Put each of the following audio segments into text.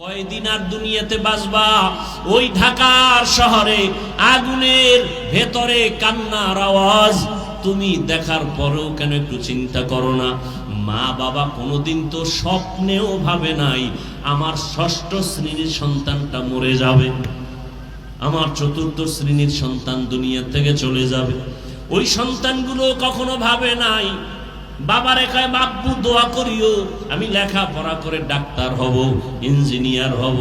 কয়দিন আর দুনিয়াতে বাসবা ওই ঢাকার শহরে আগুনের ভেতরে কান্নার আওয়াজ। তুমি দেখার পরেও কেন একটু চিন্তা করো না? মা বাবা কোনোদিন তো স্বপ্নেও ভাবে নাই, আমার ষষ্ঠ শ্রেণির সন্তানটা মরে যাবে। আমার চতুর্থ শ্রেণির সন্তান দুনিয়া থেকে চলে যাবে। ওই সন্তানগুলো কখনো ভাবে নাই বাবার একায় বাপ্পু দোয়া করিও। আমি লেখাপড়া করে ডাক্তার হব, ইঞ্জিনিয়ার হব।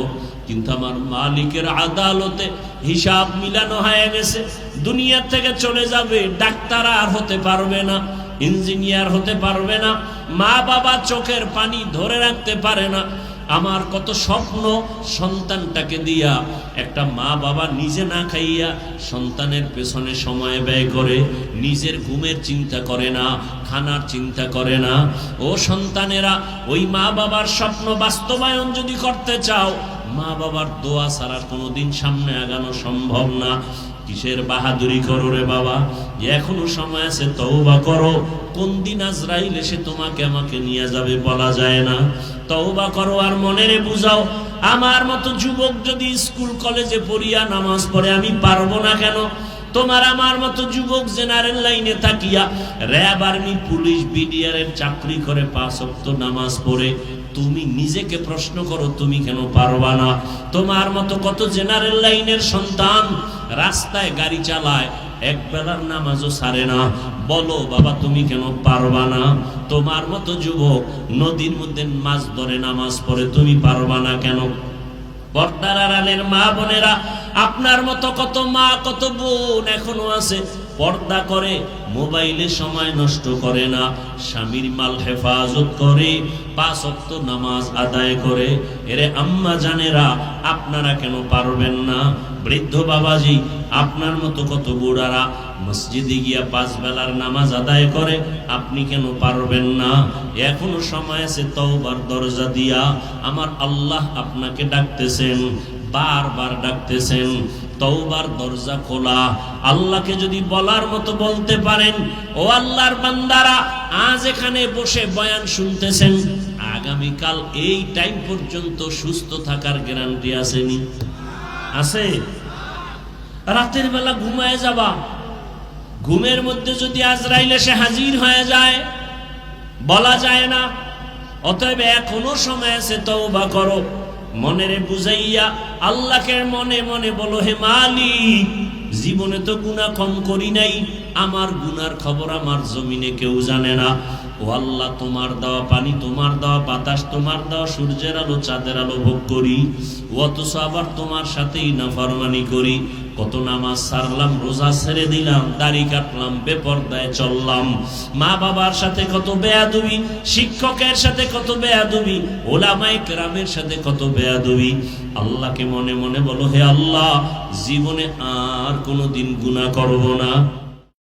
কিন্তু আমার মালিকের আদালতে হিসাব মিলানো হয়ে গেছে। দুনিয়ার থেকে চলে যাবে, ডাক্তার আর হতে পারবে না, ইঞ্জিনিয়ার হতে পারবে না। মা বাবা চোখের পানি ধরে রাখতে পারে না। আমার কত স্বপ্ন সন্তানটাকে দিয়া একটা মা বাবা নিজে না খাইয়া সন্তানের পেছনে সময় ব্যয় করে, নিজের ঘুমের চিন্তা করে না, খানার চিন্তা করে না। ও সন্তানেরা, ওই মা বাবার স্বপ্ন বাস্তবায়ন যদি করতে চাও, মা বাবার দোয়া ছাড়া কোনোদিন সামনে আগানো সম্ভব না। কিসের বাহাদুরি করো রে বাবা? যে এখনও সময় আছে, তওবা করো। কোন দিন আজরাইল এসে তোমাকে আমাকে নিয়ে যাবে বলা যায় না। তওবা করো আর মনেরে বুঝাও, আমার মতো যুবক যদি স্কুল, কলেজে পড়িয়া নামাজ পড়ে, আমি পারব না কেন? তোমার আমার মতো যুবক জেনারেল লাইনে থাকিয়া, র্যাব আর্মি, পুলিশ বিডিআর এর চাকরি করে পাঁচ নামাজ পড়ে তুমি নিজেকে প্রশ্ন করো, তুমি কেন পারবা না? তোমার মতো কত জেনারেল লাইনের সন্তান রাস্তায় গাড়ি চালায়, এক বেলার নামাজও সারে না। বলো, বাবা, তুমি কেন পারবা না? তোমার মতো যুবক নদীর মধ্যে মাছ ধরে নামাজ পড়ে, তুমি পারবা না কেন? পর্দার মা বোনেরা, আপনার মতো কত মা, কত বোন এখনও আছে? পর্দা করে, মোবাইলে সময় নষ্ট করে না। স্বামীর মাল হেফাজত করে, পাঁচ অক্ত নামাজ আদায় করে। এরে আম্মা জানেরা, আপনারা কেন পারবেন না? বৃদ্ধ বাবাজি, আপনার মতো কত বুড়ারা মসজিদে গিয়া পাঁচ বেলার নামাজ আদায় করে, আপনি কেন পারবেন না? এখনও সময় আছে তওবার দরজা দিয়া। আমার আল্লাহ আপনাকে ডাকতেছেন। বারবার ডাকতেছেন, তওবার দরজা খোলা। আল্লাহকে যদি বলার মতো বলতে পারেন, ও আল্লাহর বান্দারা, আজ এখানে বসে বয়ান শুনতেছেন, আগামীকাল এই টাইম পর্যন্ত সুস্থ থাকার গ্যারান্টি আসেনি। আছে? রাতের বেলা ঘুমায় যাবা। ঘুমের মধ্যে যদি আজরাইল এসে হাজির হয়ে যায়, বলা যায় না। অতএব এখনও সময় আছে তওবা করো। মনেরে বুঝাইয়া আল্লাহকে মনে মনে বলো, হে মালিক, জীবনে তো গুণা কম করি নাই। আমার গুনার খবর আমার জমিনে কেউ জানে না। ও আল্লাহ তোমার দেওয়া পানি, তোমার দেওয়া বাতাস, তোমার দেওয়া সূর্যের আলো, চাঁদের আলো ভোগ করি। অথচ আবার তোমার সাথেই নাফরমানি করি। কত নামাজ সারলাম, রোজা ছেড়ে দিলাম, দাড়ি কাটলাম, বেপর্দায় চললাম। মা বাবার সাথে কত বেয়াদুবি, শিক্ষকের সাথে কত বেয়াদুবি ওলামাই কেরামের সাথে কত বেয়াদুবি। আল্লাহকে মনে মনে বলো, হে আল্লাহ, জীবনে আর কোনো দিন গুণা করব না।